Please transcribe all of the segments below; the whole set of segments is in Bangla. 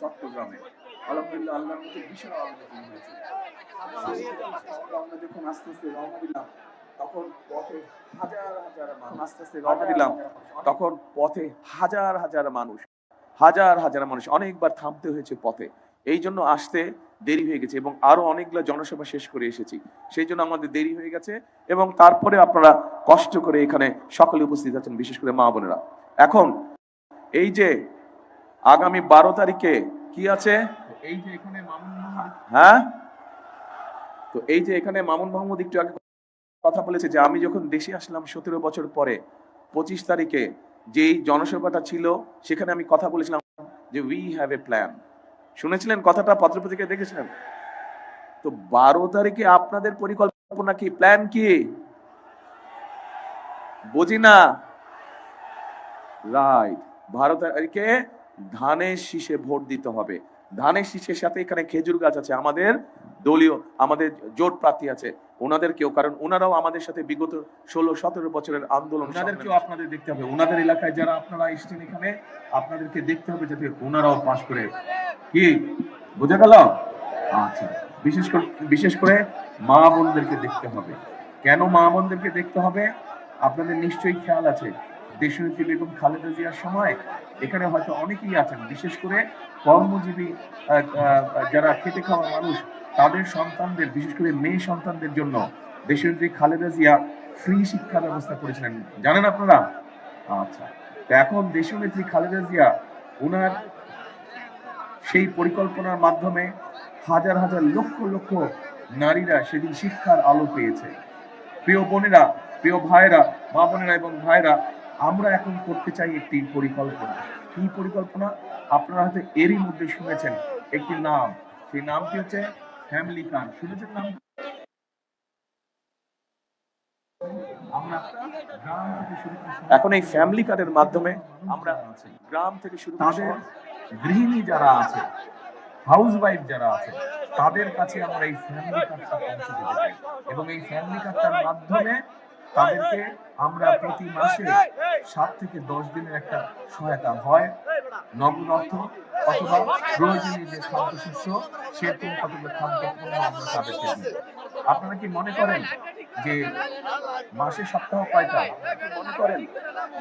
চট্টগ্রামে। আলহামদুলিল্লাহ, আল্লাহর মতো বিশাল আলোচনা হয়েছে আমরা যখন আস্তে আস্তে রওনা দিলাম, তখন পথে হাজার হাজার মানুষ হাজার হাজার মানুষ, হাজার হাজার মানুষ অনেকবার থামতে হয়েছে পথে। এই জন্য আসতে দেরি হয়ে গেছে এবং আরও অনেকগুলো জনসভা শেষ করে এসেছি। সেই জন্য আমাদের দেরি হয়ে গেছে এবং তারপরে আপনারা কষ্ট করে এখানে সকলে উপস্থিত আছেন, বিশেষ করে মা বোনেরা। এখন এই যে আগামী বারো তারিখে কি আছে? এই যে এখানে মামুন হ্যাঁ? তো এই যে এখানে মামুন মাহমুদ একটু আগে কথা বলেছে যে আমি যখন দেশে আসলাম সতেরো বছর পরে পঁচিশ তারিখে যেই জনসভাটা ছিল সেখানে আমি কথা বলেছিলাম যে উই হ্যাভ এ প্ল্যান শুনেছিলেন কথাটা পত্রপত্রিকায় দেখেছিলেন? তো বারো তারিখে আপনাদের পরিকল্পনা কি? প্ল্যান কি? বুঝি না? রাইট বারো তারিখে ধানের শীষে ভোট দিতে হবে। ধানের শীষের সাথে এখানে খেজুর গাছ আছে। আমাদের দলীয় আমাদের জোট প্রার্থী আছে। ওনাদের কেউ কারণ ওনারাও আমাদের সাথে বিগত ষোলো সতেরো বছরের আন্দোলন ওনাদেরকেও আপনাদের দেখতে হবে। ওনাদের এলাকায় যারা আপনারা এসেছেন এখানে আপনাদেরকে দেখতে হবে যাতে ওনারাও পাশ করে। কি? বোঝা গেল? আচ্ছা। বিশেষ করে বিশেষ করে মা বোনদেরকে দেখতে হবে। কেন মা বোনদেরকে দেখতে হবে? আপনাদের নিশ্চয়ই খেয়াল আছে। দেশনেত্রী বেগম খালেদা জিয়ার সময় এখানে হয়তো অনেকেই আছেন, বিশেষ করে কর্মজীবী যারা খেটে খাওয়া মানুষ, তাদের সন্তানদের, বিশেষ করে মেয়ে সন্তানদের জন্য দেশনেত্রী খালেদা জিয়া ফ্রি শিক্ষা ব্যবস্থা করেছিলেন। জানেন আপনারা? আচ্ছা এখন দেশনেত্রী খালেদা জিয়া ওনার সেই পরিকল্পনার মাধ্যমে হাজার হাজার লক্ষ লক্ষ নারীরা সেদিন শিক্ষার আলো পেয়েছে। প্রিয় বোনেরা, প্রিয় ভাইরা মা বোনেরা এবং ভাইরা আমরা এখন করতে চাই একটি পরিকল্পনা। কি পরিকল্পনা? আপনারা হয়তো এরই মধ্যে শুনেছেন একটি নাম। সেই নামটি হচ্ছে ফ্যামিলি কার্ড শুনেছেন নাম এখন এই ফ্যামিলি কার্ডের মাধ্যমে আমরা গ্রাম থেকে শুরু তাদের গৃহিণী যারা আছে হাউস ওয়াইফ যারা আছে তাদের কাছে আমরা এই ফ্যামিলি কার্ডটা পৌঁছে দিতে চাই। এবং এই ফ্যামিলি কার্ডটার মাধ্যমে তাদেরকে আমরা প্রতি মাসে সাত থেকে দশ দিনের একটা সহায়তা হয়। নগদ অর্থ অথবা প্রয়োজনীয় যে খাদ্যশস্য সেরকম কতগুলো খাদ্য আমরা তাদেরকে দিই। আপনারা কি মনে করেন যে মাসে সপ্তাহ কয়টা? মনে করেন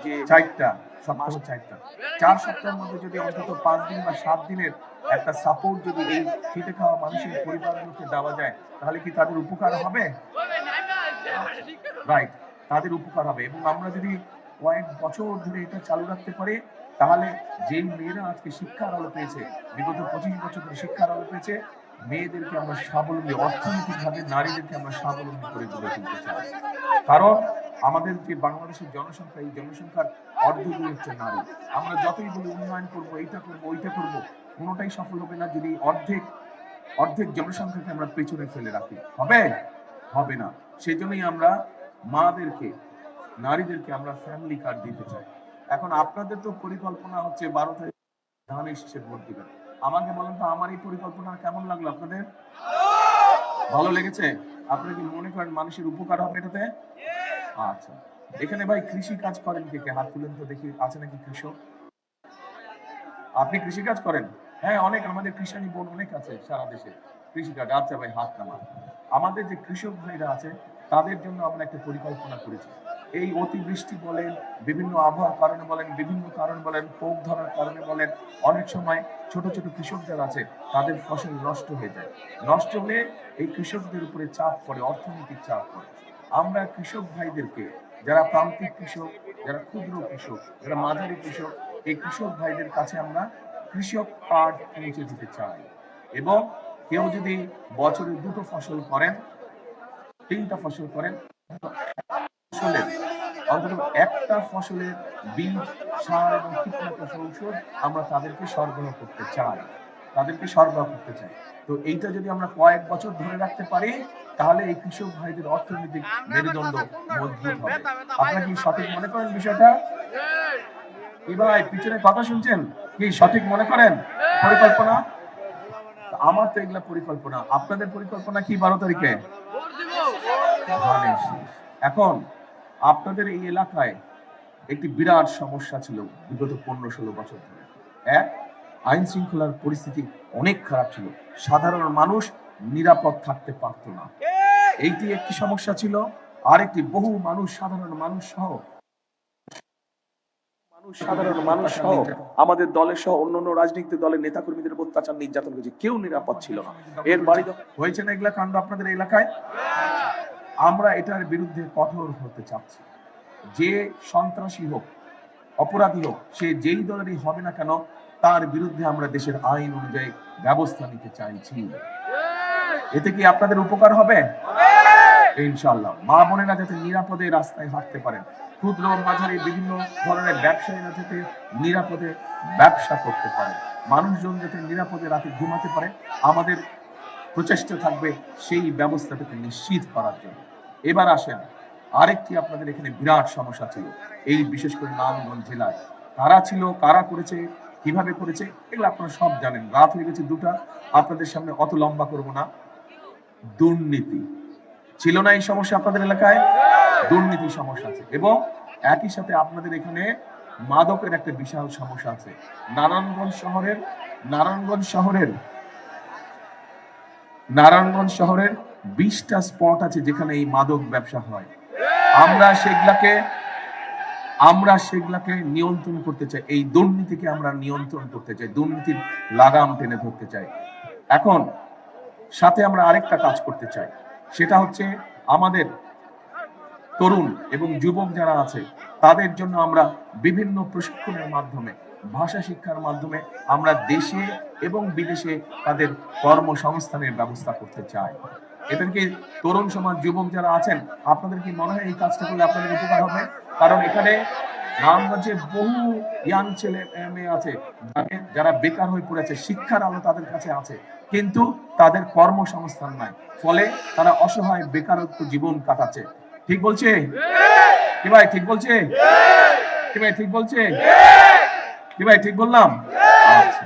যে চারটা সপ্তাহ চারটা। চার সপ্তাহের মধ্যে যদি অন্তত পাঁচ দিন বা সাত দিনের একটা সাপোর্ট যদি এই খেটে খাওয়া মানুষের পরিবারগুলোকে দেওয়া যায় তাহলে কি তাদের উপকার হবে? রাইট তাদের উপকার হবে। এবং আমরা যদি কয়েক বছর ধরে এটা চালু রাখতে পারি, তাহলে যেই মেয়েরা আজকে শিক্ষার আলো পেয়েছে, বিগত পঁচিশ বছর ধরে শিক্ষার আলো পেয়েছে, মেয়েদেরকে আমরা স্বাবলম্বী, অর্থনৈতিকভাবে নারীদেরকে আমরা স্বাবলম্বী করে তুলে তুলতে চাই। কারণ আমাদের যে বাংলাদেশের জনসংখ্যা, এই জনসংখ্যার অর্ধেকই হচ্ছে নারী। আমরা যতই বলি উন্নয়ন করব, এইটা করব, ওইটা করব, কোনোটাই সফল হবে না যদি অর্ধেক অর্ধেক জনসংখ্যাকে আমরা পেছনে ফেলে রাখি। হবে? হবে না। সেই জন্যই আমরা মাদেরকে, নারীদেরকে আমরা ফ্যামিলি কার্ড দিতে চাই। এখন আপনাদের তো পরিকল্পনা হচ্ছে বারো তারিখ ধানের শীষের ভোট দিবেন। আমাকে বলেন তো, আমার এই পরিকল্পনা কেমন লাগল আপনাদের? ভালো লেগেছে? আপনারা কি মনে করেন মানুষের উপকার হবে এটাতে? আচ্ছা। এখানে ভাই কৃষি কাজ করেন কে কে? হাত তুলেন তো দেখি, আছে নাকি কৃষক? আপনি কৃষি কাজ করেন? হ্যাঁ অনেক, আমাদের কৃষানি বোন অনেক আছে সারা দেশে। কৃষি কাজ আচ্ছা ভাই, হাত নামা আমাদের যে কৃষক ভাইরা আছে তাদের জন্য আমরা একটা পরিকল্পনা করেছি। এই অতিবৃষ্টি বলেন, বিভিন্ন আবহাওয়ার কারণে বলেন, বিভিন্ন কারণ বলেন পোক ধরার কারণে বলেন, অনেক সময় ছোট ছোট কৃষক যারা আছে, তাদের ফসল নষ্ট হয়ে যায়। নষ্ট হলে এই কৃষকদের উপরে চাপ পড়ে, অর্থনৈতিক চাপ পড়ে। আমরা কৃষক ভাইদেরকে, যারা প্রান্তিক কৃষক, যারা ক্ষুদ্র কৃষক, যারা মাঝারি কৃষক, এই কৃষক ভাইদের কাছে আমরা কৃষক কার্ড পৌঁছে দিতে চাই। এবং কেউ যদি বছরে দুটো ফসল করেন তিনটা ফসল করেন। ফসলের অন্তত একটা ফসলের বীজ সার এবং কীটনাশক ঔষধ আমরা তাদেরকে সরবরাহ করতে চাই। তাদেরকে সরবরাহ করতে চাই। তো এইটা যদি আমরা কয়েক বছর ধরে রাখতে পারি তাহলে এই কৃষক ভাইদের অর্থনৈতিক মেরুদণ্ড মজবুত হবে। আপনারা কি সঠিক মনে করেন বিষয়টা? কি ভাই পিছনে কথা শুনছেন? কি সঠিক মনে করেন? পরিকল্পনা? আমার তো এগুলা পরিকল্পনা। আপনাদের পরিকল্পনা কি বারো তারিখে? শীষ। এখন, আপনাদের এই এলাকায় একটি বিরাট সমস্যা ছিল বিগত পনেরো ষোলো বছর ধরে। এক, আইন শৃঙ্খলার পরিস্থিতি অনেক খারাপ ছিল। সাধারণ মানুষ নিরাপদ থাকতে পারতো না। এইটি একটি সমস্যা ছিল। আরেকটি, বহু মানুষ, সাধারণ মানুষ সহ সাধারণ মানুষ সহ আমাদের দলের সহ অন্যান্য রাজনৈতিক দলের নেতাকর্মীদের অত্যাচার, নির্যাতন করেছে। কেউ নিরাপদ ছিল না। এর বাড়ি হয়েছে না এগুলা কাণ্ড আপনাদের এলাকায়? আমরা এটার বিরুদ্ধে কঠোর হতে চাচ্ছি। যে সন্ত্রাসী হোক অপরাধী হোক সে যেই দলেরই হবে না কেন তার বিরুদ্ধে আমরা দেশের আইন অনুযায়ী ব্যবস্থা নিতে চাইছি। এতে কি আপনাদের উপকার হবে? ইনশাল্লাহ মা বোনেরা যাতে নিরাপদে রাস্তায় হাঁটতে পারেন ক্ষুদ্র মাঝারি বিভিন্ন ধরনের ব্যবসায়ীরা যাতে নিরাপদে ব্যবসা করতে পারে মানুষজন যাতে নিরাপদে রাতে ঘুমাতে পারে আমাদের প্রচেষ্টা থাকবে সেই ব্যবস্থাটাকে নিশ্চিত করার জন্য। এবার আসেন, আরেকটি আপনাদের এখানে বিরাট সমস্যা ছিল। এই বিশেষ করে নারায়ণগঞ্জ জেলায়। কারা ছিল, কারা করেছে, কীভাবে করেছে, এগুলো আপনারা সব জানেন। রাত হয়ে গেছে দুটা। আপনাদের সামনে অত লম্বা করব না। দুর্নীতি। ছিল না এই সমস্যা আপনাদের এলাকায়? দুর্নীতির সমস্যা আছে। এবং একই সাথে আপনাদের এখানে মাদকের একটা বিশাল সমস্যা আছে। নারায়ণগঞ্জ শহরের নারায়ণগঞ্জ শহরের নারায়ণগঞ্জ শহরের বিশটা স্পট আছে যেখানে এই মাদক ব্যবসা হয়। আমরা সেগুলাকে আমরা সেগুলাকে নিয়ন্ত্রণ করতে চাই। এই দুর্নীতিকে আমরা নিয়ন্ত্রণ করতে চাই। দুর্নীতির লাগাম টেনে ধরতে চাই। এখন, সাথে আমরা আরেকটা কাজ করতে চাই। সেটা হচ্ছে আমাদের তরুণ এবং যুবক যারা আছে, তাদের জন্য আমরা বিভিন্ন প্রশিক্ষণের মাধ্যমে ভাষা শিক্ষার মাধ্যমে আমরা দেশে এবং বিদেশে তাদের কর্মসংস্থানের ব্যবস্থা করতে চাই। এদের কি তরুণ সমাজ যুবক যারা আছেন আপনাদের কি মনে হয় এই কাজটা করলে আপনাদের উপকার হবে? কারণ এখানে বহু ইয়াং ছেলে মেয়ে আছে যারা বেকার হয়ে পড়েছে শিক্ষার আলো তাদের কাছে আছে কিন্তু তাদের কর্মসংস্থান নাই। ফলে তারা অসহায় বেকারত্ব জীবন কাটাচ্ছে। ঠিক বলছে? কি ভাই ঠিক বলছে? কি ভাই ঠিক বলছে? কি ভাই ঠিক বললাম? আচ্ছা।